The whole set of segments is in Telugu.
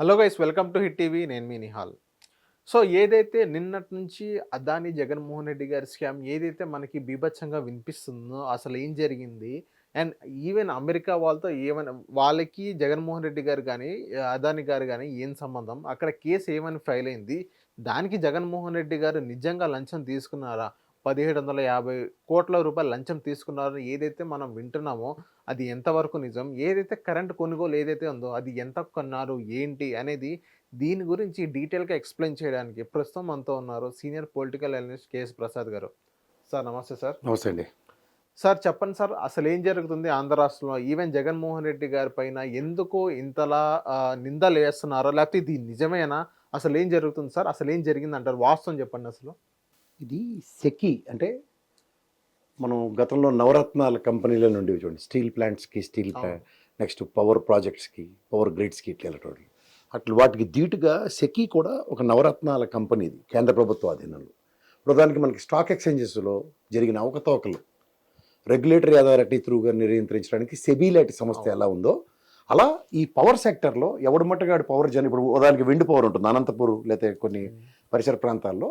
Hello guys welcome to Hit TV. నేను మీ నిహాల్. సో ఏదైతే నిన్నటి నుంచి అదాని జగన్మోహన్ రెడ్డి గారి స్కామ్ ఏదైతే మనకి బీభత్సంగా వినిపిస్తుందో అసలు ఏం జరిగింది? అండ్ ఈవెన్ అమెరికా వాళ్ళతో ఏమైనా వాళ్ళకి జగన్మోహన్ రెడ్డి గారు కానీ అదాని గారు కానీ ఏం సంబంధం? అక్కడ కేసు ఏమని ఫైల్ అయింది? దానికి జగన్మోహన్ రెడ్డి గారు నిజంగా లంచం తీసుకున్నారా? పదిహేడు వందల యాభై కోట్ల రూపాయలు లంచం తీసుకున్నారని ఏదైతే మనం వింటున్నామో అది ఎంతవరకు నిజం? ఏదైతే కరెంట్ కొనుగోలు ఏదైతే ఉందో అది ఎంత కొన్నారు? ఏంటి? అనేది దీని గురించి డీటెయిల్గా ఎక్స్ప్లెయిన్ చేయడానికి ప్రస్తుతం మనతో ఉన్నారు senior political analyst KS Prasad garu. Sir నమస్తే సార్. నమస్తే అండి. సార్ చెప్పండి సార్ అసలు ఏం జరుగుతుంది ఆంధ్ర రాష్ట్రంలో? ఈవెన్ జగన్మోహన్ రెడ్డి గారి పైన ఎందుకు ఇంతలా నిందలు వేస్తున్నారో లేకపోతే ఇది నిజమేనా? అసలు ఏం జరుగుతుంది సార్? అసలు ఏం జరిగింది అంటారు వాస్తవం చెప్పండి అసలు. ఇది సెకి అంటే మనం గతంలో నవరత్నాల కంపెనీల నుండి చూడండి. స్టీల్ ప్లాంట్స్కి స్టీల్. నెక్స్ట్ పవర్ ప్రాజెక్ట్స్కి పవర్ గ్రిడ్స్కి ఇట్లా వెళ్ళటోళ్ళు. అట్లా వాటికి ధీటుగా సెకి కూడా ఒక నవరత్నాల కంపెనీ ఇది కేంద్ర ప్రభుత్వ అధీనంలో. ప్రధానికి మనకి స్టాక్ ఎక్స్చేంజెస్లో జరిగిన అవకతవకలు. రెగ్యులేటరీ అథారిటీ త్రూగా నియంత్రించడానికి సెబీ లాంటి సంస్థ ఎలా ఉందో అలా ఈ పవర్ సెక్టర్లో ఎవడు మట్టుగాడు పవర్ జన ఇప్పుడు ఉదాహరణకి విండ్ పవర్ ఉంటుంది అనంతపూర్ లేకపోతే కొన్ని పరిసర ప్రాంతాల్లో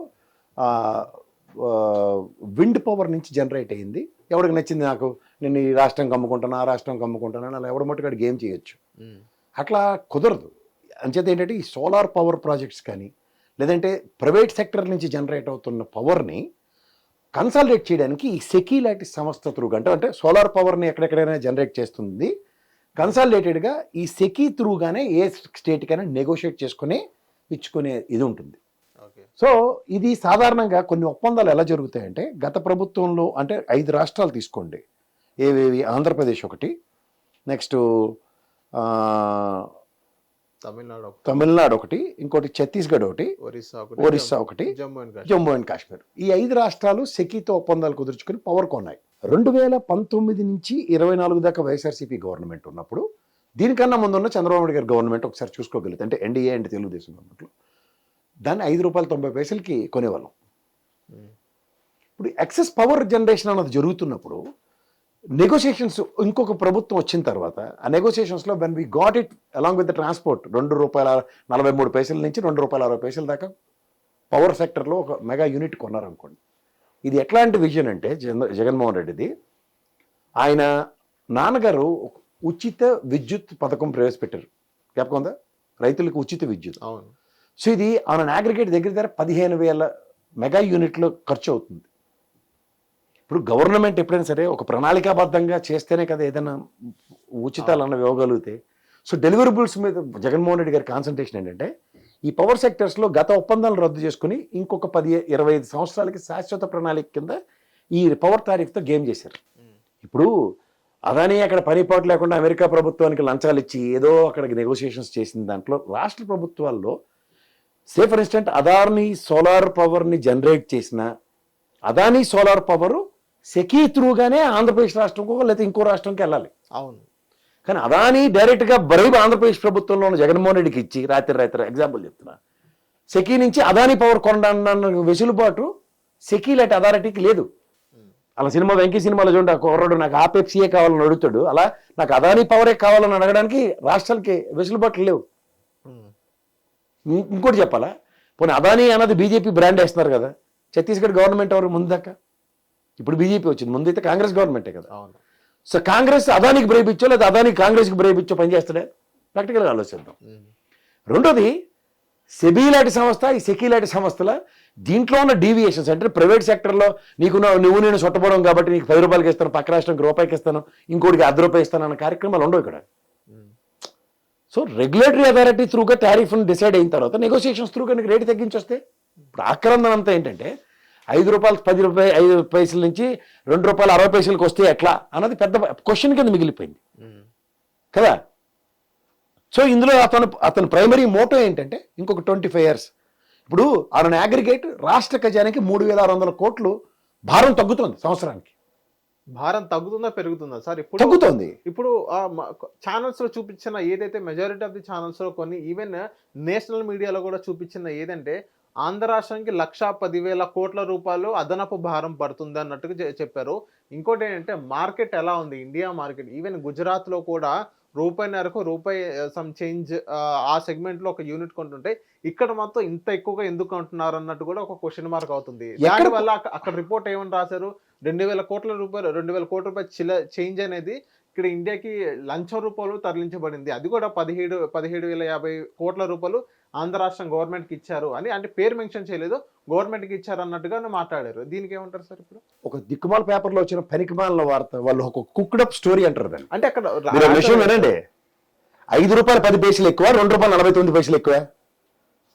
విండ్ పవర్ నుంచి జనరేట్ అయ్యింది. ఎవరికి నచ్చింది నాకు? నేను ఈ రాష్ట్రం కమ్ముకుంటాను ఆ రాష్ట్రం కమ్ముకుంటాను అలా ఎవడ మట్టుగాడు గేమ్ చేయొచ్చు. అట్లా కుదరదు. అంచేత ఏంటంటే ఈ సోలార్ పవర్ ప్రాజెక్ట్స్ కానీ లేదంటే ప్రైవేట్ సెక్టర్ నుంచి జనరేట్ అవుతున్న పవర్ని కన్సాలిడేట్ చేయడానికి ఈ సెకీ లాంటి సంస్థ త్రూ అంటే అంటే సోలార్ పవర్ని ఎక్కడెక్కడైనా జనరేట్ చేస్తుంది. కన్సాలిడేటెడ్గా ఈ సెకీ త్రూగానే ఏ స్టేట్కైనా నెగోషియేట్ చేసుకుని ఇచ్చుకునే ఇది ఉంటుంది. సో ఇది సాధారణంగా కొన్ని ఒప్పందాలు ఎలా జరుగుతాయంటే గత ప్రభుత్వంలో అంటే ఐదు రాష్ట్రాలు తీసుకోండి. ఏవేవి? ఆంధ్రప్రదేశ్ ఒకటి నెక్స్ట్ తమిళనాడు తమిళనాడు ఒకటి ఇంకోటి ఛత్తీస్గఢ్ ఒకటి ఒరిస్సా ఒకటి ఒరిస్సా ఒకటి జమ్మూ అండ్ కాశ్మీర్. జమ్మూ అండ్ కాశ్మీర్. ఈ ఐదు రాష్ట్రాలు సెకీతో ఒప్పందాలు కుదుర్చుకుని పవర్ కొన్నాయి. రెండు వేల పంతొమ్మిది నుంచి ఇరవై నాలుగు దాకా వైఎస్ఆర్సీపీ గవర్నమెంట్ ఉన్నప్పుడు దీనికన్నా ముందున్న చంద్రబాబు నాయుడు గారి గవర్నమెంట్ ఒకసారి చూసుకోగలిగితే అంటే ఎన్డీఏ అంటే తెలుగుదేశం గవర్నమెంట్లో దాన్ని ఐదు రూపాయల తొంభై పైసలకి కొనేవాళ్ళం. ఇప్పుడు ఎక్సెస్ పవర్ జనరేషన్ అన్నది జరుగుతున్నప్పుడు నెగోషియేషన్స్ ఇంకొక ప్రభుత్వం వచ్చిన తర్వాత ఆ నెగోషియేషన్స్లో when we got it along with the transport రెండు రూపాయల నలభై మూడు పైసల నుంచి రెండు రూపాయల అరవై పైసల దాకా పవర్ సెక్టర్లో ఒక మెగా యూనిట్ కొన్నారనుకోండి. ఇది ఎట్లాంటి విజన్ అంటే జగన్- జగన్మోహన్ రెడ్డిది ఆయన నాన్నగారు ఉచిత విద్యుత్ పథకం ప్రవేశపెట్టారు. జ్ఞాపకం ఉందా? రైతులకు ఉచిత విద్యుత్. అవును. సో ఇది ఆన్ అగ్రిగేట్ దగ్గర దగ్గర పదిహేను వేల మెగా యూనిట్లు ఖర్చు అవుతుంది. ఇప్పుడు గవర్నమెంట్ ఎప్పుడైనా సరే ఒక ప్రణాళికాబద్ధంగా చేస్తేనే కదా ఏదైనా ఉచితాలు అన్నవి ఇవ్వగలిగితే. సో డెలివరబుల్స్ మీద జగన్మోహన్ రెడ్డి గారి కాన్సన్ట్రేషన్ ఏంటంటే ఈ పవర్ సెక్టర్స్లో గత ఒప్పందాలు రద్దు చేసుకుని ఇంకొక పది ఇరవై ఐదు సంవత్సరాలకి శాశ్వత ప్రణాళిక కింద ఈ పవర్ తారీఫ్తో గేమ్ చేశారు. ఇప్పుడు అదాని అక్కడ పనిపాటు లేకుండా అమెరికా ప్రభుత్వానికి లంచాలు ఇచ్చి ఏదో అక్కడికి నెగోషియేషన్స్ చేసిన దాంట్లో రాష్ట్ర ప్రభుత్వాల్లో say for instance Adani solar పవర్ని జనరేట్ చేసిన అదాని సోలార్ పవర్ సెకీ త్రూగానే ఆంధ్రప్రదేశ్ రాష్ట్రంకో లేకపోతే ఇంకో రాష్ట్రంకి వెళ్ళాలి. అవును. కానీ అదాని డైరెక్ట్గా బరైబ్ ఆంధ్రప్రదేశ్ ప్రభుత్వంలో ఉన్న జగన్మోహన్ రెడ్డికి ఇచ్చి రాత్రి రాత్రి ఎగ్జాంపుల్ చెప్తున్నా. సెకీ నుంచి అదాని పవర్ కొనడానికి వెసులుబాటు సెకీ లాంటి అథారిటీకి లేదు. అలా సినిమా వెంకీ సినిమాలో చూడండి ఆ కుర్రాడు నాకు ఆ పెప్సీయే కావాలని అడుగుతాడు. అలా నాకు అదాని పవరే కావాలని అడగడానికి రాష్ట్రాలకి వెసులుబాట్లు లేవు. ఇంకోటి చెప్పాలా? పోనీ అదాని అన్నది బీజేపీ బ్రాండ్ వేస్తున్నారు కదా. ఛత్తీస్గఢ్ గవర్నమెంట్ ఎవరు ముందు దాకా ఇప్పుడు బీజేపీ వచ్చింది. ముందు అయితే కాంగ్రెస్ గవర్నమెంటే కదా. సో కాంగ్రెస్ అదానికి బ్రేక్ ఇచ్చో లేదా అదానికి కాంగ్రెస్కి బ్రేక్ ఇచ్చో పనిచేస్తాడే ప్రాక్టికల్గా ఆలోచిద్దాం. రెండోది సెబీ లాంటి సంస్థ ఈ సెకీ లాంటి సంస్థల దీంట్లో ఉన్న డీవియేషన్స్ అంటే ప్రైవేట్ సెక్టర్లో నీకు నువ్వు నేను సొట్టపోవడం కాబట్టి నీకు పది రూపాయలకి ఇస్తాను పక్క రాష్ట్రానికి రూపాయికి ఇస్తాను ఇంకోటికి అర్ధ రూపాయి ఇస్తాను అన్న కార్యక్రమాలు ఉండవు ఇక్కడ. సో రెగ్యులేటరీ అథారిటీ త్రూగా టారిఫ్ని డిసైడ్ అయిన తర్వాత నెగోషియేషన్స్ త్రూగా నీకు రేటు తగ్గించొస్తే ఇప్పుడు ఆక్రందన అంతా ఏంటంటే ఐదు రూపాయలు పది రూపాయలు ఐదు పైసల నుంచి రెండు రూపాయలు అరవై పైసలకు వస్తే ఎట్లా అన్నది పెద్ద క్వశ్చన్ కింద మిగిలిపోయింది. కదా? సో ఇందులో అతను అతని ప్రైమరీ మోటో ఏంటంటే ఇంకొక ట్వంటీ ఫైవ్ ఇయర్స్ ఇప్పుడు ఆయన అగ్రిగేట్ రాష్ట్ర ఖజానాకి మూడు వేల ఆరు వందల కోట్లు భారం తగ్గుతోంది సంవత్సరానికి. భారం తగ్గుతుందా పెరుగుతుందా? సార్ ఇప్పుడు తగ్గుతోంది. ఇప్పుడు ఛానల్స్లో చూపించిన ఏదైతే మెజారిటీ ఆఫ్ ది ఛానల్స్లో కొన్ని ఈవెన్ నేషనల్ మీడియాలో కూడా చూపించిన ఏదంటే ఆంధ్ర రాష్ట్రానికి లక్ష పదివేల కోట్ల రూపాయలు అదనపు భారం పడుతుంది అన్నట్టుగా చె- చెప్పారు. ఇంకోటి ఏంటంటే మార్కెట్ ఎలా ఉంది? ఇండియా మార్కెట్ ఈవెన్ గుజరాత్లో కూడా రూపాయిన్నరకు రూపాయి సమ్ చేంజ్ ఆ segment లో ఒక యూనిట్ కొంటుంటే ఇక్కడ మాత్రం ఇంత ఎక్కువగా ఎందుకు కొంటున్నారు అన్నట్టు కూడా ఒక క్వశ్చన్ మార్క్ అవుతుంది. దానివల్ల అక్క- అక్కడ రిపోర్ట్ ఏమని రాశారు? రెండు వేల కోట్ల రూపాయలు రెండు వేల కోట్ల రూపాయల చిల్ల చేంజ్ అనేది ఇక్కడ ఇండియాకి లంచం రూపాయలు తరలించబడింది. అది కూడా పదిహేడు పదిహేడు వేల యాభై కోట్ల రూపాయలు ఆంధ్ర రాష్ట్రం గవర్నమెంట్కి ఇచ్చారు అని అంటే పేరు మెన్షన్ చేయలేదు గవర్నమెంట్కి ఇచ్చారు అన్నట్టుగా మాట్లాడారు. దీనికి ఏమంటారు సార్ ఇప్పుడు? ఒక దిక్కుమాల పేపర్లో వచ్చిన పనికిమాల వార్త వాళ్ళు ఒక కుక్డప్ స్టోరీ అంటారు దాన్ని. అంటే అక్కడ విషయం వినండి. ఐదు రూపాయలు పది పైసలు ఎక్కువ రెండు రూపాయలు నలభై తొమ్మిది పైసలు ఎక్కువ.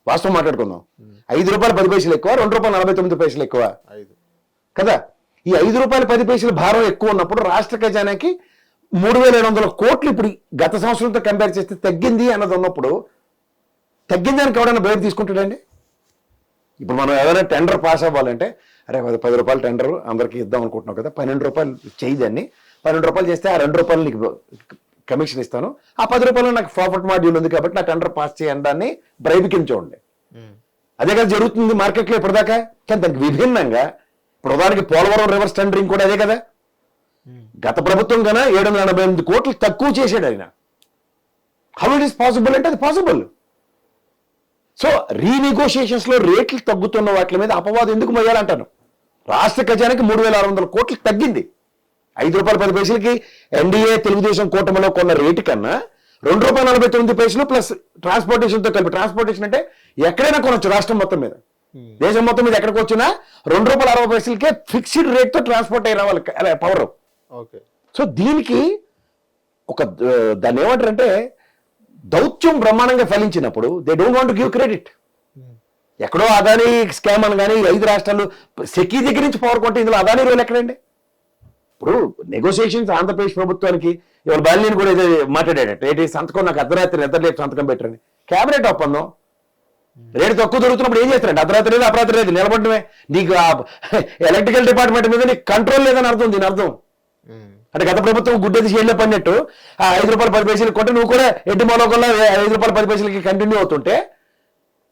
వాస్తవం మాట్లాడుకుందాం. ఐదు రూపాయలు పది పైసలు ఎక్కువ రెండు రూపాయలు నలభై తొమ్మిది పైసలు ఎక్కువ. ఐదు. కదా? ఈ ఐదు రూపాయలు పది పైసలు భారం ఎక్కువ ఉన్నప్పుడు రాష్ట్ర ఖజానాకి మూడు వేల ఏడు వందల కోట్లు ఇప్పుడు గత సంవత్సరంతో కంపేర్ చేస్తే తగ్గింది అన్నది ఉన్నప్పుడు తగ్గిందానికి ఎవడైనా బయట తీసుకుంటాడండి? ఇప్పుడు మనం ఏదైనా టెండర్ పాస్ అవ్వాలంటే అరే అది పది రూపాయలు టెండర్ అందరికీ ఇద్దాం అనుకుంటున్నాం కదా పన్నెండు రూపాయలు చేయదాన్ని పన్నెండు రూపాయలు చేస్తే ఆ రెండు రూపాయలు నీకు కమిషన్ ఇస్తాను. ఆ పది రూపాయలు నాకు ప్రాఫిట్ మాడ్యూల్ ఉంది కాబట్టి నా టెండర్ పాస్ చేయండి దాన్ని బ్రైబ్ కింద చూడండి. అదే కదా జరుగుతుంది మార్కెట్లో ఇప్పటిదాకా. కానీ దానికి విభిన్నంగా ఉదాహరణకి పోలవరం రివర్స్ టెండరింగ్ కూడా అదే కదా. గత ప్రభుత్వం కన్నా ఏడు వందల ఎనభై ఎనిమిది కోట్లు తక్కువ చేశాడు ఆయన. హౌ ఇట్ ఈస్ పాసిబుల్ అంటే అది పాసిబుల్ సో రీనెగోషియేషన్స్లో రేట్లు తగ్గుతున్న వాటి మీద అపవాదం ఎందుకు మొయ్యాలంటాను రాష్ట్ర ఖజానాకి మూడు వేల ఆరు వందల కోట్లు తగ్గింది. ఐదు రూపాయల పది పైసలకి ఎన్డీఏ తెలుగుదేశం కూటమిలో కొన్న రేటు కన్నా రెండు రూపాయల నలభై తొమ్మిది పైసలు ప్లస్ ట్రాన్స్పోర్టేషన్తో కలిపి ట్రాన్స్పోర్టేషన్ అంటే ఎక్కడైనా కొనొచ్చు రాష్ట్రం మొత్తం మీద. దేశం మొత్తం మీద ఎక్కడికి వచ్చినా రెండు రూపాయల అరవై పైసలకే ఫిక్స్డ్ రేట్తో ట్రాన్స్పోర్ట్ అయ్యి రావాలి పవర్ ఓకే. సో దీనికి ఒక దాన్ని ఏమంటారంటే దౌత్యం బ్రహ్మాండంగా ఫలించినప్పుడు they don't want give credit ఎక్కడో అదానీ స్కామ్ అని కానీ ఐదు రాష్ట్రాలు సెకీ దగ్గర నుంచి పవర్ కొంటే ఇందులో అదానీ రోల్ ఎక్కడండి? ఇప్పుడు నెగోసియేషన్స్ ఆంధ్రప్రదేశ్ ప్రభుత్వానికి ఇవాళ బాలినేని కూడా ఏదో మాట్లాడాడట ఏంటి సంతకం నాకు అర్ధరాత్రి నిద్రలేపు సంతకం పెట్టండి. కేబినెట్ ఒప్పందం. రేటు తక్కువ దొరుకుతున్నప్పుడు ఏం చేస్తారంటే అర్ధరాత్రి లేదు అపరాత్రి లేదు నిలబడమే. నీకు ఎలక్ట్రికల్ డిపార్ట్మెంట్ మీద నీకు కంట్రోల్ లేదని అర్థం దీని అర్థం. అంటే గత ప్రభుత్వం గుడ్డెది షేర్లో పడినట్టు ఆ ఐదు రూపాయలు పది పైసలు కొంటే నువ్వు కూడా ఎడ్డి మొలకల్లా ఐదు రూపాయలు పది పైసలకి కంటిన్యూ అవుతుంటే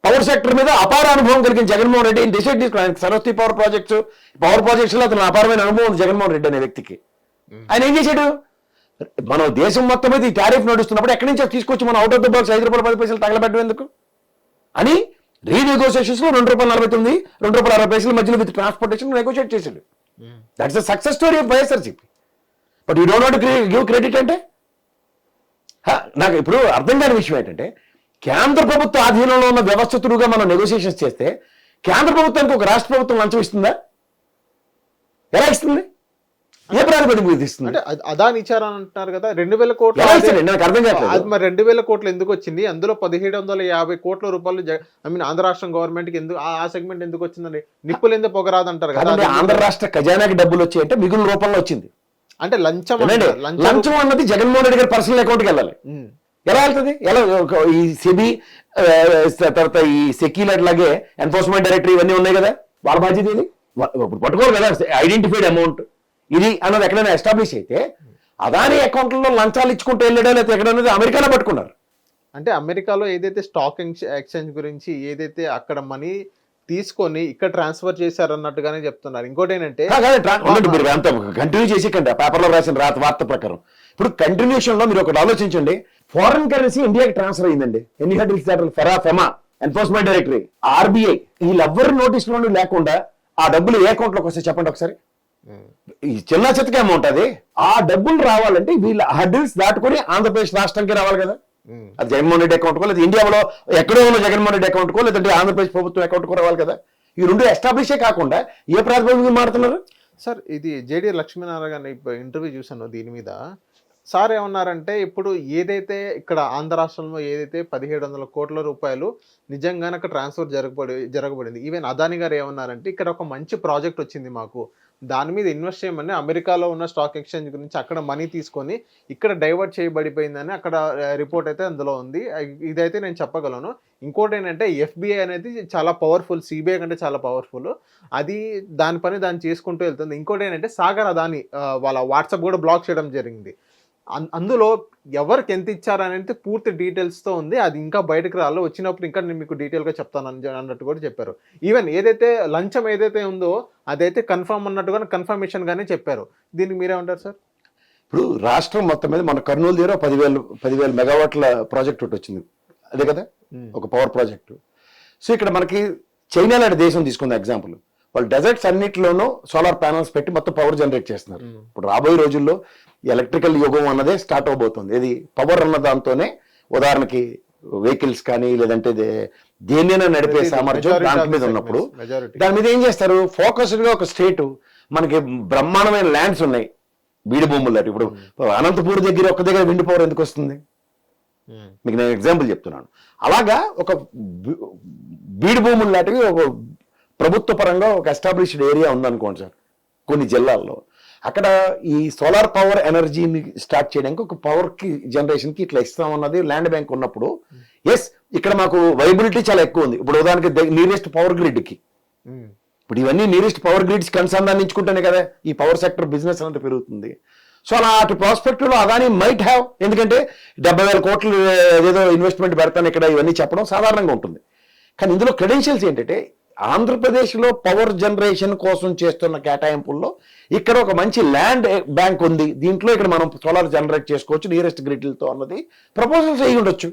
పవర్ సెక్టర్ మీద అపార అనుభవం కలిగిన జగన్మోహన్ రెడ్డి డిసైడ్ తీసుకున్నాను సరస్వతి పవర్ ప్రాజెక్ట్స్ పవర్ ప్రాజెక్ట్స్లో అతను అపారమైన అనుభవం ఉంది జగన్మోహన్ రెడ్డి అనే వ్యక్తికి. ఆయన ఏం చేశాడు? మనం దేశం మొత్తం మీద ఈ టారిఫ్ నడుస్తున్నప్పుడు ఎక్కడి నుంచి తీసుకొచ్చి మనం అవుట్ ఆఫ్ ద బాక్స్ ఐదు రూపాయలు పది పైసలు తగలబెట్టడం ఎందుకు? అని రీనెగోసియేషన్స్లో రెండు రూపాయలు నలభై తొమ్మిది రెండు రూపాయల అరవై పైసల మధ్యలో విత్ ట్రాన్స్పోర్టేషన్ నెగోషియేట్ చేసాడు that's the success story of YSRCP but you don't not give credit అంటే? నాకు ఇప్పుడు అర్థం కాని విషయం ఏంటంటే కేంద్ర ప్రభుత్వ ఆధీనంలో ఉన్న వ్యవస్థ మనం నెగోషియేషన్స్ చేస్తే కేంద్ర ప్రభుత్వానికి ఒక రాష్ట్ర ప్రభుత్వం లంచం ఇస్తుందా? ఎలా ఇస్తుంది? అంటే అద- అదాని ఇచ్చారని అంటున్నారు కదా రెండు వేల కోట్లు నాకు అర్థం కావట్లేదు. మరి రెండు వేల కోట్లు ఎందుకు వచ్చింది? అందులో పదిహేడు వందల యాభై కోట్ల రూపాయలు ఐ మీన్ ఆంధ్ర రాష్ట్రం గవర్నమెంట్కి ఎందుకు ఆ సెగ్మెంట్ ఎందుకు వచ్చిందండి? నిప్పులు ఎందుకు పొగరాదు అంటారు కదా ఆంధ్ర రాష్ట్ర ఖజానాకి డబ్బులు వచ్చాయి అంటే మిగులు రూపంలో వచ్చింది. అంటే లంచం. లంచం అన్నది జగన్మోహన్ రెడ్డి గారి పర్సనల్ అకౌంట్కి వెళ్ళాలి. ఉమ్. ఎలా వెళ్తుంది? ఎలా ఈ సెబీ తర్వాత ఈ సెక్యులర్ లాగే ఎన్ఫోర్స్మెంట్ డైరెక్టరీ ఇవన్నీ ఉన్నాయి కదా? వాళ్ళ బాధ్యత ఇది పట్టుకోరు కదా ఐడెంటిఫైడ్ అమౌంట్. ఇది అన్నది ఎక్కడైనా ఎస్టాబ్లిష్ అయితే అదాని అకౌంట్లలో లంచాలు ఇచ్చుకుంటూ వెళ్ళాడో లేకపోతే ఎక్కడనేది అమెరికాలో పట్టుకున్నారు? అంటే అమెరికాలో ఏదైతే స్టాక్ ఎక్స్చేంజ్ గురించి ఏదైతే అక్కడ మనీ తీసుకొని ఇక్కడ ట్రాన్స్ఫర్ చేశారు అన్నట్టుగానే చెప్తున్నారు ఇంకోటి ఏంటంటే మీరు అంత కంటిన్యూ ఆ పేపర్లో రాసిన రాత వార్త ప్రకారం. ఇప్పుడు కంటిన్యూషన్లో మీరు ఒకటి ఆలోచించండి. ఫారెన్ కరెన్సీ ఇండియాకి ట్రాన్స్ఫర్ అయిందండి. ఎన్ని FERA FEMA enforcement directory RBI వీళ్ళెవ్వరి notice లోనూ లేకుండా ఆ డబ్బులు ఏ అకౌంట్లోకి వస్తే చెప్పండి ఒకసారి. ఈ చిన్న చితక అమౌంట్ అది ఆ డబ్బులు రావాలంటే వీళ్ళ హడ్డిల్స్ దాటుకొని ఆంధ్రప్రదేశ్ రాష్ట్రానికి రావాలి కదా. అది జగన్మోహన్ రెడ్డి అకౌంట్ కో లేదా ఇండియాలో ఎక్కడో ఉన్న జగన్మోహన్ రెడ్డి అకౌంట్ కో లేదంటే ఆంధ్రప్రదేశ్ ప్రభుత్వం అకౌంట్ కో రావాలి కదా. ఈ రెండు ఎస్టాబ్లిషే కాకుండా ఏ ప్రాతిపదిక మారుతున్నారు? సార్ ఇది జేడి లక్ష్మీనారాయణ గారి ఇంటర్వ్యూ చూశాను దీని మీద. సార్ ఏమన్నారంటే ఇప్పుడు ఏదైతే ఇక్కడ ఆంధ్ర రాష్ట్రంలో ఏదైతే పదిహేడు వందల కోట్ల రూపాయలు నిజంగానే అక్కడ ట్రాన్స్ఫర్ జరగబడి జరగబడింది. ఈవెన్ అదాని గారు ఏమన్నారంటే ఇక్కడ ఒక మంచి ప్రాజెక్ట్ వచ్చింది మాకు. దాని మీద ఇన్వెస్ట్ చేయమని అమెరికాలో ఉన్న స్టాక్ ఎక్స్చేంజ్ గురించి అక్కడ మనీ తీసుకొని ఇక్కడ డైవర్ట్ చేయబడిపోయిందని అక్కడ రిపోర్ట్ అయితే అందులో ఉంది. ఇదైతే నేను చెప్పగలను. ఇంకోటి ఏంటంటే ఎఫ్బిఐ అనేది చాలా పవర్ఫుల్ సిబిఐ కంటే చాలా పవర్ఫుల్ అది దాని పని దాన్ని చేసుకుంటూ వెళ్తుంది. ఇంకోటి ఏంటంటే సాగర్ అదాని వాళ్ళ వాట్సాప్ కూడా బ్లాక్ చేయడం జరిగింది. అందులో ఎవరికి ఎంత ఇచ్చారనేది పూర్తి డీటెయిల్స్తో ఉంది. అది ఇంకా బయటకు రాలో. వచ్చినప్పుడు ఇంకా నేను మీకు డీటెయిల్గా చెప్తాను అని అన్నట్టు కూడా చెప్పారు. ఈవెన్ ఏదైతే లంచం ఏదైతే ఉందో అదైతే కన్ఫర్మ్ అన్నట్టుగా కన్ఫర్మేషన్ గానే చెప్పారు. దీనికి మీరేమంటారు సార్? ఇప్పుడు రాష్ట్రం మొత్తం మీద మన కర్నూలు దగ్గర పదివేలు పదివేల మెగావాట్ల ప్రాజెక్ట్ ఒకటి వచ్చింది. అదే కదా. ఒక పవర్ ప్రాజెక్టు. సో ఇక్కడ మనకి చైనా లాంటి దేశం తీసుకుంది ఎగ్జాంపుల్. వాళ్ళు డెజర్ట్స్ అన్నిటిలోనూ సోలార్ ప్యానల్స్ పెట్టి మొత్తం పవర్ జనరేట్ చేస్తున్నారు. ఇప్పుడు రాబోయే రోజుల్లో ఎలక్ట్రికల్ యుగం అన్నదే స్టార్ట్ అవబోతుంది. ఇది పవర్ అన్న దాంతోనే ఉదాహరణకి వెహికల్స్ కానీ లేదంటే దేన్నైనా నడిపే సామర్థ్యం దాని మీద ఉన్నప్పుడు దాని మీద ఏం చేస్తారు? ఫోకస్డ్గా ఒక స్టేట్ మనకి బ్రహ్మాండమైన ల్యాండ్స్ ఉన్నాయి. బీడి భూములు ఇప్పుడు అనంతపూర్ దగ్గర ఒక దగ్గర విండి పవర్ ఎందుకు వస్తుంది? మీకు నేను ఎగ్జాంపుల్ చెప్తున్నాను. అలాగా ఒక బీడి భూములు లాంటివి ఒక ప్రభుత్వ పరంగా ఒక ఎస్టాబ్లిష్డ్ ఏరియా ఉందనుకోండి సార్ కొన్ని జిల్లాల్లో. అక్కడ ఈ సోలార్ పవర్ ఎనర్జీని స్టార్ట్ చేయడానికి ఒక పవర్కి జనరేషన్కి ఇట్లా ఇస్తాం అన్నది ల్యాండ్ బ్యాంక్ ఉన్నప్పుడు ఎస్ ఇక్కడ మాకు వైబిలిటీ చాలా ఎక్కువ ఉంది. ఇప్పుడు ఉదాహరణకి నియరెస్ట్ పవర్ గ్రిడ్కి ఇప్పుడు ఇవన్నీ నియరెస్ట్ పవర్ గ్రిడ్స్ అనుసంధానించుకుంటేనే కదా ఈ పవర్ సెక్టర్ బిజినెస్ అనేది పెరుగుతుంది. సో అలాంటి ప్రాస్పెక్టివ్లో అదాని మైట్ హ్యావ్ ఎందుకంటే డెబ్బై వేల కోట్లు ఏదో ఇన్వెస్ట్మెంట్ పెడతాను ఇక్కడ ఇవన్నీ చెప్పడం సాధారణంగా ఉంటుంది. కానీ ఇందులో క్రెడెన్షియల్స్ ఏంటంటే ఆంధ్రప్రదేశ్లో పవర్ జనరేషన్ కోసం చేస్తున్న కేటాయింపుల్లో ఇక్కడ ఒక మంచి ల్యాండ్ బ్యాంక్ ఉంది. దీంట్లో ఇక్కడ మనం సోలార్ జనరేట్ చేసుకోవచ్చు నియరెస్ట్ గ్రిడ్లతో అన్నది ప్రపోజల్స్ అయ్యి ఉండొచ్చు.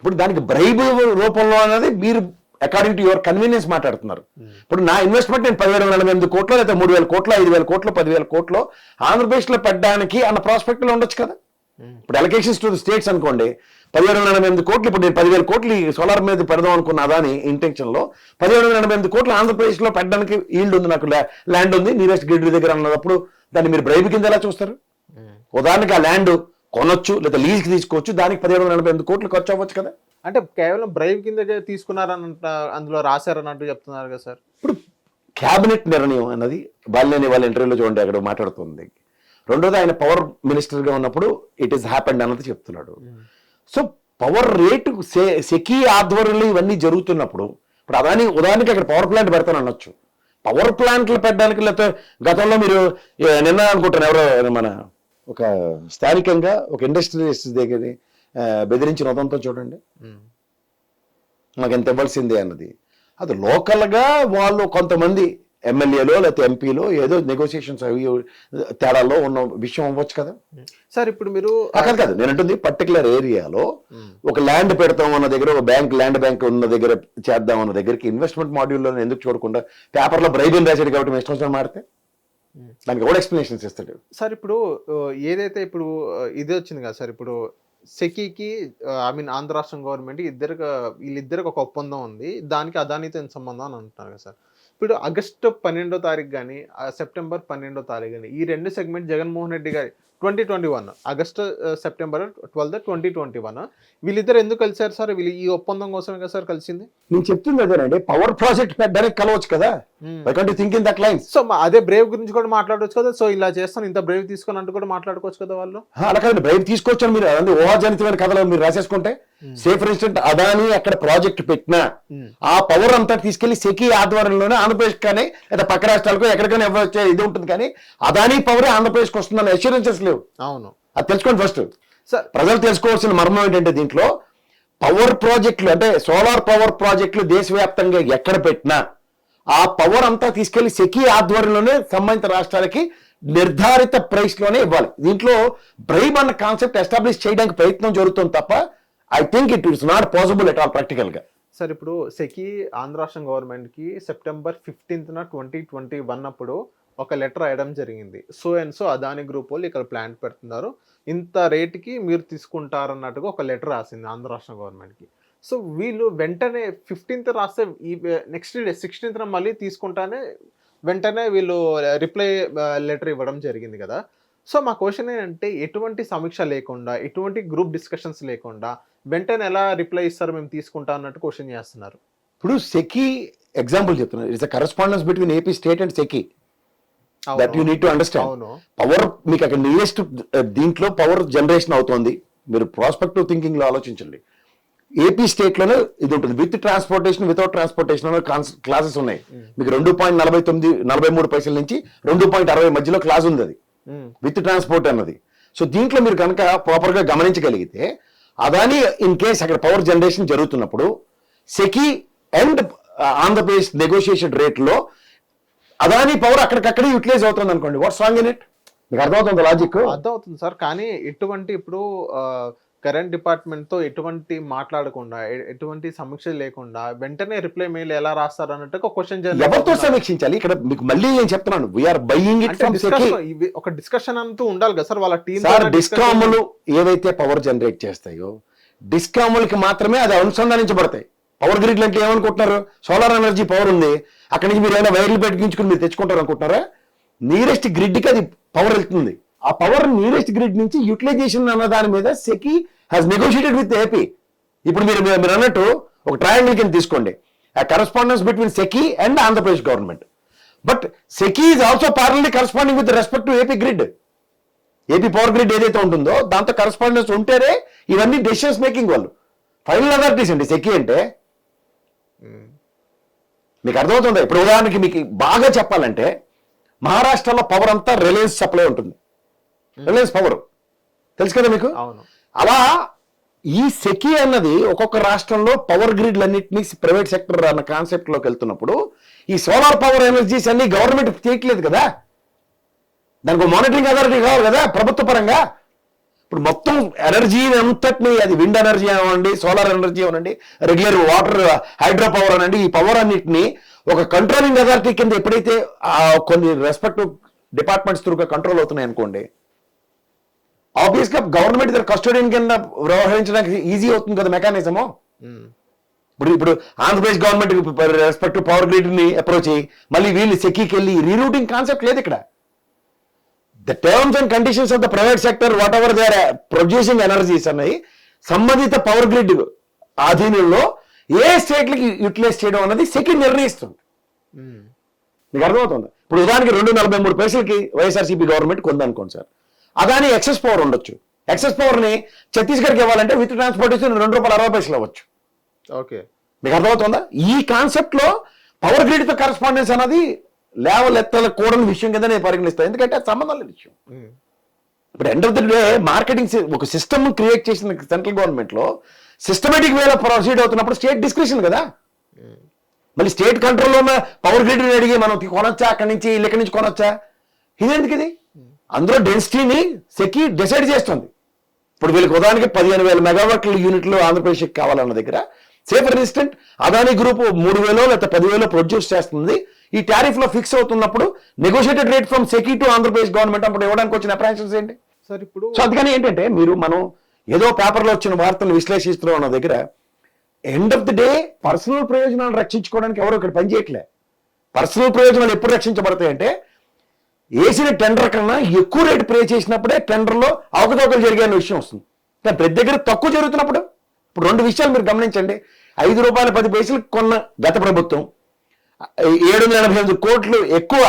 ఇప్పుడు దానికి బ్రైబ్ రూపంలో అనేది మీరు అకార్డింగ్ టు యువర్ కన్వీనియన్స్ మాట్లాడుతున్నారు. ఇప్పుడు నా ఇన్వెస్ట్మెంట్ నేను పదివేల నలభై ఎనిమిది కోట్లు లేదా మూడు వేల కోట్లు ఐదు వేల కోట్లు పదివేల కోట్లు ఆంధ్రప్రదేశ్లో పెట్టడానికి అన్న ప్రాస్పెక్ట్లో ఉండొచ్చు కదా. ఇప్పుడు ఎలకేషన్స్ టు స్టేట్స్ అనుకోండి పదిహేడు వందల ఎనభై ఎనిమిది కోట్లు ఇప్పుడు నేను పదివేల కోట్లు ఈ సోలార్ మీద పెడదాం అనుకున్న అదాని ఇంటెన్షన్లో పదిహేడు వందల ఎనభై ఎనిమిది కోట్లు ఆంధ్రప్రదేశ్లో పెట్టడానికి ఈల్డ్ ఉంది నాకు ల్యాండ్ ఉంది నీరెస్ట్ గ్రిడ్ దగ్గర అన్నప్పుడు దాన్ని మీరు బ్రైబ్ కింద ఎలా చూస్తారు? ఉదాహరణకి ఆ ల్యాండ్ కొనొచ్చు లేదా లీజ్కి తీసుకోవచ్చు దానికి పదిహేడు వందల ఎనభై ఎనిమిది కోట్లు ఖర్చు అవ్వచ్చు కదా? అంటే కేవలం బ్రైవ్ కింద తీసుకున్నారని అందులో రాశారన్నట్టు చెప్తున్నారు కదా సార్. ఇప్పుడు క్యాబినెట్ నిర్ణయం అన్నది బాలినేని వాళ్ళ ఇంటర్వ్యూలో చూడండి అక్కడ మాట్లాడుతుంది. రెండోది ఆయన పవర్ మినిస్టర్గా ఉన్నప్పుడు ఇట్ ఈస్ హ్యాపెండ్ అన్నది చెప్తున్నాడు. సో పవర్ రేటు సె- సెకీ ఆధ్వర్యంలో ఇవన్నీ జరుగుతున్నప్పుడు ఇప్పుడు అదాని ఉదాహరణకి అక్కడ పవర్ ప్లాంట్ పెడతాను అనొచ్చు. పవర్ ప్లాంట్లు పెట్టడానికి లేకపోతే గతంలో మీరు నిన్న అనుకుంటాను ఎవరో మన ఒక స్థానికంగా ఒక ఇండస్ట్రియలిస్ట్ దగ్గర బెదిరించిన ఉదంతో చూడండి. మాకు ఎంత ఇవ్వాల్సిందే అన్నది. అది లోకల్గా వాళ్ళు కొంతమంది ఎమ్మెల్యేలో లేకపోతే ఎంపీలో ఏదో నెగోసియేషన్స్ అవి తేడాలో ఉన్న విషయం అవ్వచ్చు కదా. సార్ ఇప్పుడు మీరు ఆ, కాదు నేను అంటుంది పర్టికులర్ ఏరియాలో ఒక ల్యాండ్ పెడతాం అన్న దగ్గర ఒక బ్యాంక్ ల్యాండ్ బ్యాంక్ ఉన్న దగ్గర చేద్దాం అన్న దగ్గరికి ఇన్వెస్ట్మెంట్ మాడ్యూల్లో ఎందుకు చూడకుండా పేపర్లో బ్రైబిల్ రాశాడు కాబట్టి మేము ఇష్టం మారితే? దానికి కూడా ఎక్స్ప్లెనేషన్స్ ఇస్తాడు సార్ ఇప్పుడు ఏదైతే ఇప్పుడు ఇది వచ్చింది కదా సార్ ఇప్పుడు సెకీకి ఐ మీన్ ఆంధ్ర రాష్ట్రం గవర్నమెంట్ ఇద్దరికి వీళ్ళిద్దరికి ఒక ఒప్పందం ఉంది. దానికి అదానితో సంబంధం అని అంటున్నారు కదా సార్. ఇప్పుడు ఆగస్టు పన్నెండో తారీఖు కానీ సెప్టెంబర్ పన్నెండో తారీఖు కానీ ఈ రెండు సెగ్మెంట్ జగన్మోహన్ రెడ్డి గారి twenty twenty one August September twelfth twenty twenty one. వీళ్ళిద్దరు ఎందుకు కలిసారు సార్? వీళ్ళు ఈ ఒప్పందం కోసమే కదా సార్ కలిసింది? నేను చెప్తుంది అదేనండి పవర్ ప్రాజెక్ట్ పెట్టడానికి కలవచ్చు కదా? Why can't think in that lines so అదే బ్రేవ్ గురించి కూడా మాట్లాడవచ్చు కదా సో ఇలా చేస్తాను ఇంత బ్రేవ్ తీసుకొని అంటూ కూడా మాట్లాడుకోవచ్చు కదా వాళ్ళు? అలా కాదండి బ్రైబ్ తీసుకొచ్చాను మీరు ఊహాజనితమైన కథలు మీరు రాసేసుకుంటే. సే ఫర్ ఇన్స్టెంట్ అదాని అక్కడ ప్రాజెక్ట్ పెట్టినా ఆ పవర్ అంతా తీసుకెళ్ళి సెకీ ఆధ్వర్యంలోనే ఆంధ్రప్రదేశ్ కానీ లేదా పక్క రాష్ట్రాలకు ఎక్కడికైనా ఇవ్వచ్చే ఇది ఉంటుంది కానీ అదాని పవర్ ఆంధ్రప్రదేశ్కి వస్తుందని అష్యూరెన్సెస్ లేవు. అవును. అది తెలుసుకోండి ఫస్ట్ సార్ ప్రజలు తెలుసుకోవాల్సిన మర్మం ఏంటంటే దీంట్లో పవర్ ప్రాజెక్టులు అంటే సోలార్ పవర్ ప్రాజెక్టులు దేశవ్యాప్తంగా ఎక్కడ పెట్టినా ఆ పవర్ అంతా తీసుకెళ్ళి సెకీ ఆధ్వర్యంలోనే సంబంధిత రాష్ట్రాలకి నిర్ధారిత ప్రైస్లోనే ఇవ్వాలి. దీంట్లో బ్రైబ్ అన్న కాన్సెప్ట్ ఎస్టాబ్లిష్ చేయడానికి ప్రయత్నం జరుగుతుంది తప్ప I think it it's not possible at all ప్రాక్టికల్గా సార్ ఇప్పుడు సెకి ఆంధ్ర రాష్ట్రం గవర్నమెంట్కి సెప్టెంబర్ ఫిఫ్టీన్త్న ట్వంటీ ట్వంటీ వన్ అప్పుడు ఒక లెటర్ రాయడం జరిగింది. So and so Adani group వాళ్ళు ఇక్కడ ప్లాంట్ పెడుతున్నారు. ఇంత రేట్కి మీరు తీసుకుంటారన్నట్టుగా ఒక లెటర్ రాసింది ఆంధ్ర రాష్ట్ర గవర్నమెంట్కి సో వీళ్ళు వెంటనే ఫిఫ్టీన్త్ రాస్తే ఈ నెక్స్ట్ డే సిక్స్టీన్త్న మళ్ళీ తీసుకుంటానే వెంటనే వీళ్ళు uh, రిప్లై లెటర్ uh, ఇవ్వడం జరిగింది కదా. సో మా క్వశ్చన్ ఏంటంటే ఎటువంటి సమీక్ష లేకుండా ఎటువంటి గ్రూప్ డిస్కషన్స్ లేకుండా వెంటనే ఎలా రిప్లై ఇస్తారు మేము తీసుకుంటా అన్నట్టు క్వశ్చన్ చేస్తున్నారు. ఇప్పుడు సెకీ ఎగ్జాంపుల్ చెప్తున్నారు it's correspondence between AP state and SECI that you need to understand power మీకు అక్కడ నియరెస్ట్ దీంట్లో పవర్ జనరేషన్ అవుతోంది. మీరు ప్రాస్పెక్టివ్ థింకింగ్లో ఆలోచించండి. ఏపీ స్టేట్లోనే ఇది ఉంటుంది. విత్ ట్రాన్స్పోర్టేషన్ వితౌట్ ట్రాన్స్పోర్టేషన్ అనే క్లాసెస్ ఉన్నాయి. మీకు రెండు పాయింట్ నలభై తొమ్మిది నలభై మూడు పైసల నుంచి రెండు పాయింట్ అరవై మధ్యలో క్లాస్ ఉంది అది. విత్ ట్రాన్స్పోర్ట్ అన్నది. సో దీంట్లో మీరు కనుక ప్రాపర్గా గమనించగలిగితే అదాని ఇన్ కేస్ అక్కడ పవర్ జనరేషన్ జరుగుతున్నప్పుడు సెకీ అండ్ ఆంధ్రప్రదేశ్ నెగోషియేషన్ రేట్లో అదాని పవర్ అక్కడికక్కడే యూటిలైజ్ అవుతుంది అనుకోండి వాట్స్ రాంగ్ ఇన్ ఇట్ మీకు అర్థమవుతుంది లాజిక్ అర్థమవుతుంది సార్ కానీ ఎటువంటి ఇప్పుడు కరెంట్ డిపార్ట్మెంట్తో ఎటువంటి మాట్లాడకుండా ఎటువంటి సమీక్ష లేకుండా వెంటనే రిప్లై మెయిల్ ఎలా రాస్తారు అన్నట్టు ఒక క్వశ్చన్ ఎవరితో సమీక్షించాలి? ఇక్కడ మీకు మళ్ళీ నేను చెప్తున్నాను. We're buying it from SECI ఒక డిస్కషన్ అంటూ ఉండాలి కదా సార్ వాళ్ళ టీం సార్ డిస్కాములు ఏవైతే పవర్ జనరేట్ చేస్తాయో డిస్కాములకి మాత్రమే అది అనుసంధానించబడతాయి. పవర్ గ్రిడ్లు అంటే ఏమనుకుంటున్నారు? సోలార్ ఎనర్జీ పవర్ ఉంది. అక్కడి నుంచి మీరు ఏమైనా వైర్లు పెట్టించుకుని మీరు తెచ్చుకుంటారు అనుకుంటున్నారా నియరెస్ట్ గ్రిడ్కి అది పవర్ వెళ్తుంది. ఆ పవర్ నియరెస్ట్ గ్రిడ్ నుంచి యూటిలైజేషన్ అన్న దాని మీద SECI has negotiated with AP ఇప్పుడు మీరు మీరు మీరు అన్నట్టు ఒక ట్రయాంగిల్ కింద తీసుకోండి. ఆ correspondence between SECI and Andhra Pradesh government but SECI is also partly corresponding with respect to AP grid AP power grid ఏదైతే ఉంటుందో దాంతో కరస్పాండెన్స్ ఉంటేనే ఇవన్నీ డెసిషన్స్ మేకింగ్ వాళ్ళు. ఫైనల్ అథారిటీస్ అండి సెకి అంటే. మీకు అర్థమవుతుందా? ఇప్పుడు ఉదాహరణకి మీకు బాగా చెప్పాలంటే మహారాష్ట్రలో పవర్ అంతా రిలయన్స్ సప్లై ఉంటుంది. రిలయన్స్ పవర్ తెలుసు కదా మీకు? అవును. అలా ఈ సెకి అన్నది ఒక్కొక్క రాష్ట్రంలో పవర్ గ్రిడ్లన్నింటినీ ప్రైవేట్ సెక్టర్ అన్న కాన్సెప్ట్లోకి వెళ్తున్నప్పుడు ఈ సోలార్ పవర్ ఎనర్జీస్ అన్ని గవర్నమెంట్ చేయట్లేదు కదా? దానికి మానిటరింగ్ అథారిటీ కావాలి కదా ప్రభుత్వ పరంగా? ఇప్పుడు మొత్తం ఎనర్జీ అంతటిని అది విండ్ ఎనర్జీ అవ్వండి సోలార్ ఎనర్జీ అవ్వండి రెగ్యులర్ వాటర్ హైడ్రో పవర్ అనండి ఈ పవర్ అన్నిటిని ఒక కంట్రోలింగ్ అథారిటీ కింద ఎప్పుడైతే కొన్ని రెస్పెక్టివ్ డిపార్ట్మెంట్స్ త్రూగా కంట్రోల్ అవుతున్నాయి అనుకోండి ఆబ్వియస్గా గవర్నమెంట్ దగ్గర కస్టోడియన్ కింద వ్యవహరించడానికి ఈజీ అవుతుంది కదా మెకానిజము ఉమ్. ఇప్పుడు ఇప్పుడు ఆంధ్రప్రదేశ్ గవర్నమెంట్ రెస్పెక్ట్ పవర్ గ్రిడ్ని అప్రోచ్ అయ్యి మళ్ళీ వీళ్ళు సెకీకి వెళ్ళి రీరూటింగ్ కాన్సెప్ట్ లేదు ఇక్కడ. The terms and conditions of the private sector whatever they are producing energies అన్నవి సంబంధిత పవర్ గ్రిడ్ ఆధీనంలో ఏ స్టేట్లకి యూటిలైజ్ చేయడం అన్నది సెకీ నిర్ణయిస్తుంది. మీకు అర్థమవుతుంది? ఇప్పుడు ఉదాహరణకి రెండు నలభై మూడు పైసలకి వైఎస్ఆర్సీపీ గవర్నమెంట్ కొందనుకోండి సార్. అదాని ఎక్సెస్ పవర్ ఉండొచ్చు. ఎక్సెస్ పవర్ని ఛత్తీస్గఢ్కి ఇవ్వాలంటే విత్ ట్రాన్స్పోర్టేషన్ రెండు రూపాయల అరవై పైసలు అవ్వచ్చు ఓకే. మీకు అర్థమవుతుందా? ఈ కాన్సెప్ట్లో పవర్ గ్రిడ్తో కరస్పాండెన్స్ అన్నది లేవల్ ఎత్తల కూడని విషయం కింద నేను పరిగణిస్తాను ఎందుకంటే అది సంబంధం లేని విషయం. ఇప్పుడు end of the day marketing ఒక సిస్టమ్ క్రియేట్ చేసిన సెంట్రల్ గవర్నమెంట్లో సిస్టమేటిక్ వేలో ప్రొసీడ్ అవుతున్నప్పుడు స్టేట్ డిస్క్రిప్షన్ కదా. మళ్ళీ స్టేట్ కంట్రోల్లో ఉన్న పవర్ గ్రిడ్ అడిగి మనం కొనొచ్చా? అక్కడి నుంచి ఇక్కడి నుంచి కొనొచ్చా? ఇదేంటికి ఇది? అందులో డెన్సిటీని సెకి డిసైడ్ చేస్తుంది. ఇప్పుడు వీళ్ళకి ఉదాహరణకి పదిహేను వేల మెగావాట్ల యూనిట్లు ఆంధ్రప్రదేశ్కి కావాలన్న దగ్గర సేఫ్ రెసిస్టెంట్ అదాని గ్రూప్ మూడు వేలో లేకపోతే పదివేలో ప్రొడ్యూస్ చేస్తుంది. ఈ టారిఫ్లో ఫిక్స్ అవుతున్నప్పుడు negotiated rate from SECI to Andhra Pradesh government అప్పుడు ఇవ్వడానికి వచ్చిన అప్రాన్షన్స్ ఏంటి? సార్ ఇప్పుడు సో అందుకని ఏంటంటే మీరు మనం ఏదో పేపర్లో వచ్చిన వార్తలు విశ్లేషిస్తున్నాం అన్న దగ్గర end of the day personal ప్రయోజనాలు రక్షించుకోవడానికి ఎవరు ఇక్కడ పనిచేయట్లే పర్సనల్ ప్రయోజనాలు ఎప్పుడు రక్షించబడతాయంటే వేసిన టెండర్ కన్నా ఎక్కువ రేటు పే చేసినప్పుడే టెండర్లో అవకతవకలు జరిగే విషయం వస్తుంది. కానీ ప్రతి దగ్గర తక్కువ జరుగుతున్నప్పుడు ఇప్పుడు రెండు విషయాలు మీరు గమనించండి. ఐదు రూపాయల పది పైసలు కొన్న గత ప్రభుత్వం ఏడు వందల ఎనభై ఎనిమిది కోట్లు ఎక్కువ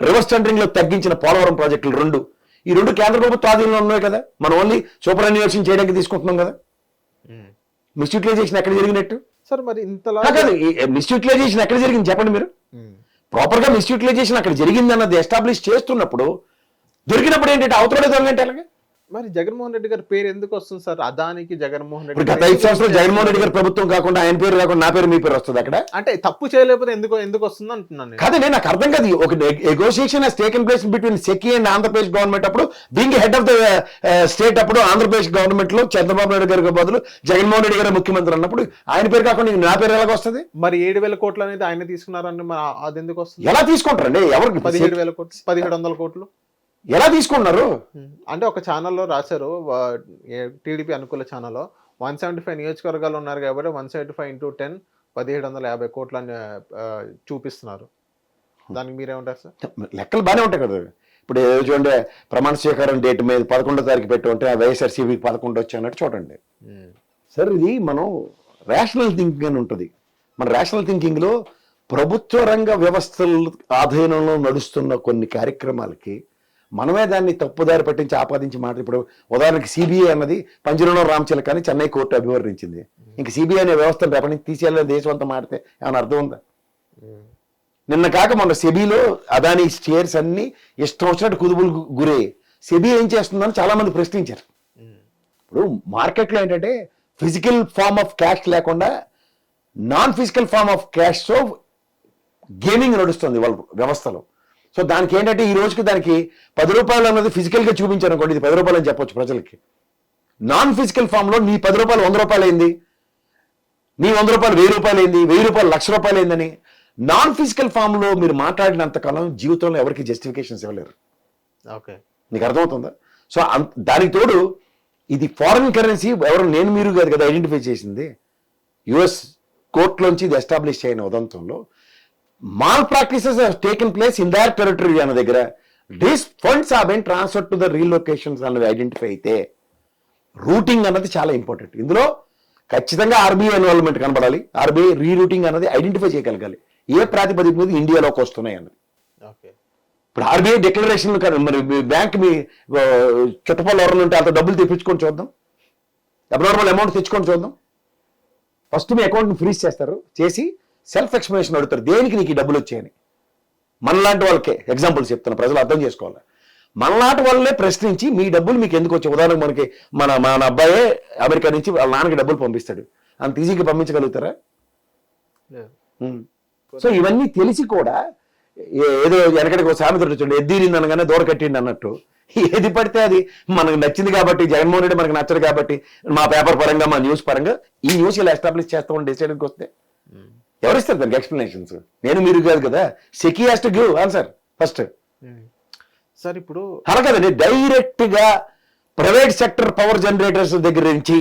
రివర్స్ టెండరింగ్లో తగ్గించిన పోలవరం ప్రాజెక్టులు రెండు. ఈ రెండు కేంద్ర ప్రభుత్వ ఆధీనంలో ఉన్నాయి కదా. మనం ఓన్లీ సూపర్ అన్వేషణ చేయడానికి తీసుకుంటున్నాం కదా. మిస్యూటిలైజేషన్ ఎక్కడ జరిగినట్టు? సార్ మరి ఇంతలా కాదు మిస్యూటిలైజేషన్ ఎక్కడ జరిగింది చెప్పండి మీరు. ప్రాపర్గా ప్రాపర్గా మిస్యూటిలైజేషన్ అక్కడ జరిగిందన్నది ఎస్టాబ్లిష్ చేస్తున్నప్పుడు దొరికినప్పుడు ఏంటంటే అవతల దొరికంటే అలాగే? మరి జగన్మోహన్ రెడ్డి గారి పేరు ఎందుకు వస్తుంది సార్? అదానికి జగన్మోహన్ రెడ్డి గత ఐదు సంవత్సరాలు జగన్మోహన్ రెడ్డి గారి ప్రభుత్వం కాకుండా ఆయన పేరు కాకుండా నా పేరు మీ పేరు వస్తుంది అక్కడ? అంటే తప్పు చేయలేకపోతే ఎందుకు ఎందుకు వస్తుంది అంటున్నాను నేను. కాదు నేను నాకు అర్థం కాదు. ఒక negotiation has taken place between SECI and Andhra Pradesh government అప్పుడు being head of the state అప్పుడు ఆంధ్రప్రదేశ్ గవర్నమెంట్లో చంద్రబాబు నాయుడు గారికి బదులు జగన్మోహన్ రెడ్డి గారు ముఖ్యమంత్రి అన్నప్పుడు ఆయన పేరు కాకుండా నా పేరు ఎలాగ వస్తుంది? మరి ఏడు వేల కోట్లు అనేది ఆయన తీసుకున్నారని మరి అది ఎందుకు వస్తుంది? ఎలా తీసుకుంటారండి? ఎవరికి పదిహేడు వేల కోట్లు పదిహేడు వందల కోట్లు. ఎలా తీసుకుంటున్నారు ఉమ్. అంటే ఒక ఛానల్లో రాశారు టీడీపీ అనుకూల ఛానల్లో వన్ సెవెంటీ ఫైవ్ నియోజకవర్గాలు ఉన్నారు కాబట్టి one seventy five into ten పదిహేడు వందల యాభై కోట్లు అని ఆ, చూపిస్తున్నారు. దానికి మీరేమంటారు సార్? లెక్కలు బాగానే ఉంటాయి కదా. ఇప్పుడు ఏదో చూడండి ప్రమాణ స్వీకారం డేట్ మీద పదకొండో తారీఖు పెట్టి ఉంటే వైఎస్ఆర్సీపీకి పదకొండు వచ్చి అన్నట్టు చూడండి. ఉమ్. సార్ ఇది మనం రేషనల్ థింకింగ్ అని ఉంటుంది. మన రేషనల్ థింకింగ్లో ప్రభుత్వ రంగ వ్యవస్థల ఆధీనంలో నడుస్తున్న కొన్ని కార్యక్రమాలకి మనమే దాన్ని తప్పుదారి పట్టించి ఆపాదించి మాట ఇప్పుడు ఉదాహరణకి సిబిఐ అన్నది పంజరంలో రామచిలక అని చెన్నై కోర్టు అభివర్ణించింది. ఇంక సిబిఐ అనే వ్యవస్థను రేపటి నుంచి తీసేయాలని దేశం అంతా మాడితే ఏమైనా అర్థం ఉందా? ఉమ్. నిన్న కాక మొన్న సెబీలో అదాని షేర్స్ అన్ని ఇష్టం వచ్చినట్టు కుదుపులు గు- గురయ్యాయి సెబీ ఏం చేస్తుందని చాలా మంది ప్రశ్నించారు. ఉమ్. ఇప్పుడు మార్కెట్లో ఏంటంటే ఫిజికల్ ఫార్మ్ ఆఫ్ క్యాష్ లేకుండా నాన్ ఫిజికల్ ఫార్మ్ ఆఫ్ క్యాష్తో గేమింగ్ నడుస్తుంది వాళ్ళ వ్యవస్థలో. సో దానికి ఏంటంటే ఈ రోజుకి దానికి పది రూపాయలు అన్నది physical గా చూపించారు అనుకోండి ఇది పది రూపాయలు అని చెప్పొచ్చు ప్రజలకి. నాన్ ఫిజికల్ ఫామ్లో నీ పది రూపాయలు వంద రూపాయలు అయింది నీ వంద రూపాయలు వెయ్యి రూపాయలు అయింది వెయ్యి రూపాయలు లక్ష రూపాయలు అయిందని నాన్ ఫిజికల్ ఫామ్లో మీరు మాట్లాడినంత కాలం జీవితంలో ఎవరికి జస్టిఫికేషన్స్ ఇవ్వలేరు. ఓకే. నీకు అర్థమవుతుందా? సో దానికి తోడు ఇది ఫారిన్ కరెన్సీ ఎవరు నేను మీరు కాదు కదా ఐడెంటిఫై చేసింది. యుఎస్ కోర్టులోంచి ఇది ఎస్టాబ్లిష్ అయిన ఉదంతంలో malpractices taken place in their territory అన్న దగ్గర this funds are been transfer to the relocations అన్నది ఐడెంటిఫై అయితే రూటింగ్ అన్నది చాలా ఇంపార్టెంట్ ఇందులో ఖచ్చితంగా ఆర్బీఐ ఇన్వాల్వ్మెంట్ కనబడాలి ఆర్బీఐ రీరూటింగ్ అన్నది ఐడెంటిఫై చేయగలగాలి ఏ ప్రాతిపదిక మీద ఇండియాలోకి వస్తున్నాయి అన్నది ఇప్పుడు ఆర్బీఐ డిక్లరేషన్ మరి మీ బ్యాంక్ మీ ఆ, చుట్టుపక్కల ఎవరైనా ఉంటే అంత డబ్బులు తెప్పించుకొని చూద్దాం. అబ్నార్మల్ అమౌంట్ తెచ్చుకొని చూద్దాం. ఫస్ట్ మీ అకౌంట్ని ఫ్రీజ్ చేస్తారు. చేసి సెల్ఫ్ ఎక్స్ప్లెనేషన్ అడుగుతారు. దేనికి నీకు డబ్బులు వచ్చాయని? మనలాంటి వాళ్ళకే ఎగ్జాంపుల్స్ చెప్తున్నా ప్రజలు అర్థం చేసుకోవాలి? మనలాంటి వాళ్ళే ప్రశ్నించి మీ డబ్బులు మీకు ఎందుకు వచ్చాయి? ఉదాహరణకు మనకి మన మన అబ్బాయే అమెరికా నుంచి వాళ్ళ నాన్నకి డబ్బులు పంపిస్తాడు. అంత ఈజీగా పంపించగలుగుతారా. సో ఇవన్నీ తెలిసి కూడా ఏదో వెనకడికి ఒక సామెత చూడండి ఎద్దీరింది అనగానే దూర కట్టిండి అన్నట్టు. ఏది పడితే అది మనకు నచ్చింది కాబట్టి జగన్మోహన్ రెడ్డి మనకు నచ్చదు కాబట్టి మా పేపర్ పరంగా మా న్యూస్ పరంగా ఈ న్యూస్ ఇలా ఎస్టాబ్లిష్ చేస్తామని డిసైడ్కి వస్తే ఎవరిస్తారు దానికి ఎక్స్ప్లెనేషన్స్ నేను మీరు కాదు కదా. SECI has to give answer first sir ఇప్పుడు అలా కదండి డైరెక్ట్గా ప్రైవేట్ సెక్టర్ పవర్ జనరేటర్స్ దగ్గర నుంచి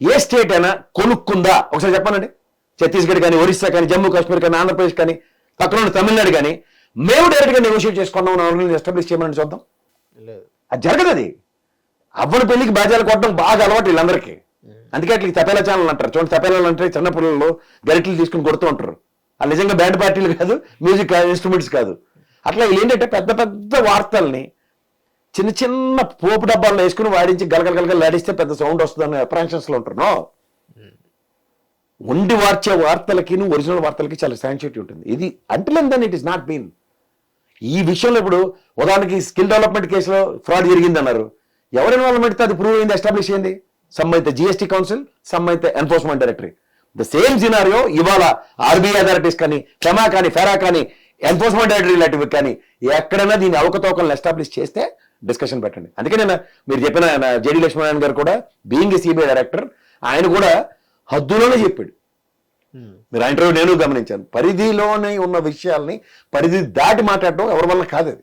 ఏ స్టేట్ అయినా కొనుక్కుందా? ఒకసారి చెప్పానండి. ఛత్తీస్గఢ్ కానీ ఒరిస్సా కానీ జమ్మూ కాశ్మీర్ కానీ ఆంధ్రప్రదేశ్ కానీ పక్కన ఉన్న తమిళనాడు కానీ మేము డైరెక్ట్గా నెగోషియేట్ చేసుకున్నాం ఎస్టాబ్లిష్ చేయమని చూద్దాం. అది జరగదు అది. అవ్వని పెళ్ళికి బాజాలు కొట్టడం బాగా అలవాటు వీళ్ళందరికీ. అందుకే అట్లా తపేలా ఛానల్ అంటారు. చూడండి తపేలాలు అంటే చిన్న పిల్లలు గరిటలు తీసుకుని కొడుతూ ఉంటారు. అది నిజంగా బ్యాండ్ పార్టీలు కాదు మ్యూజిక్ కాదు ఇన్స్ట్రుమెంట్స్ కాదు. అట్లా ఏంటంటే పెద్ద పెద్ద వార్తల్ని చిన్న చిన్న పోపు డబ్బాల్లో వేసుకుని వాడించి గలగల గలగల లాడిస్తే పెద్ద సౌండ్ వస్తుందని అప్రాన్షన్స్లో ఉంటారు నో? ఉండి వార్చే వార్తలకి ఒరిజినల్ వార్తలకి చాలా సెన్సిటివ్ ఉంటుంది. ఇది until then it is not been ఈ విషయంలో ఇప్పుడు ఉదాహరణకి స్కిల్ డెవలప్మెంట్ కేసులో ఫ్రాడ్ జరిగిందన్నారు. ఎవరి ఇన్వాల్వ్మెంట్ అది ప్రూవ్ అయింది ఎస్టాబ్లిష్ అయింది? సంబంధిత జిఎస్టీ కౌన్సిల్ సంబంధిత enforcement directory the same scenario ఇవాళ ఆర్బీఐ అథారిటీస్ కానీ ఫెమా కానీ ఫెరా కానీ ఎన్ఫోర్స్మెంట్ డైరెక్టరీ లాంటివి కానీ ఎక్కడైనా దీని అవకతవకలను ఎస్టాబ్లిష్ చేస్తే డిస్కషన్ పెట్టండి. అందుకే నేను మీరు చెప్పిన జేడి లక్ష్మీనారాయణ గారు కూడా బీయింగ్ సిబిఐ డైరెక్టర్ ఆయన కూడా హద్దులోనే చెప్పాడు. మీరు ఆ ఇంటర్వ్యూ నేను గమనించాను. పరిధిలోనే ఉన్న విషయాల్ని పరిధి దాటి మాట్లాడటం ఎవరి వల్ల కాదు అది.